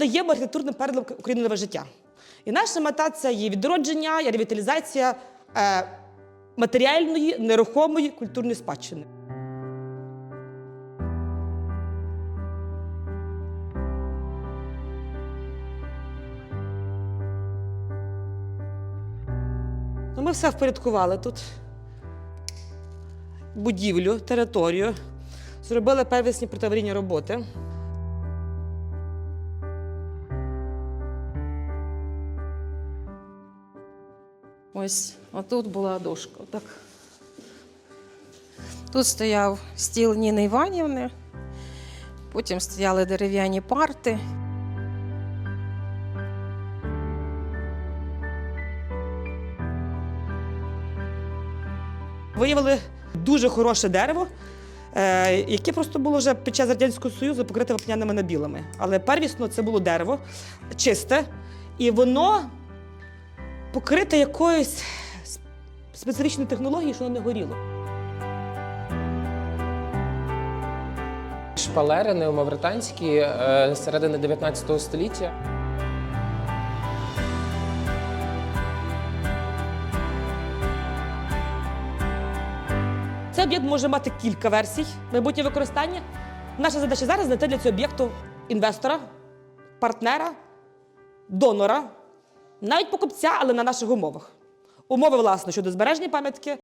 даємо архітектурним перелом України нове життя. І наша мета це є відродження і ревіталізація е, матеріальної, нерухомої культурної спадщини. Ну, ми все впорядкували тут. Будівлю, територію. Зробили первісні протиаварійні роботи. Ось отут була дошка. Так. Тут стояв стіл Ніни Іванівни, потім стояли дерев'яні парти. Виявили дуже хороше дерево, е, яке просто було вже під час Радянського Союзу покрите вапняними набілами. Але первісно це було дерево чисте, і воно покрите якоюсь специфічною технологією, що воно не горіло. Шпалери неомавританські е, середини 19 століття. Цей об'єкт може мати кілька версій майбутнє використання. Наша задача зараз знайти для цього об'єкту інвестора, партнера, донора, навіть покупця, але на наших умовах. Умови, власне, щодо збереження пам'ятки,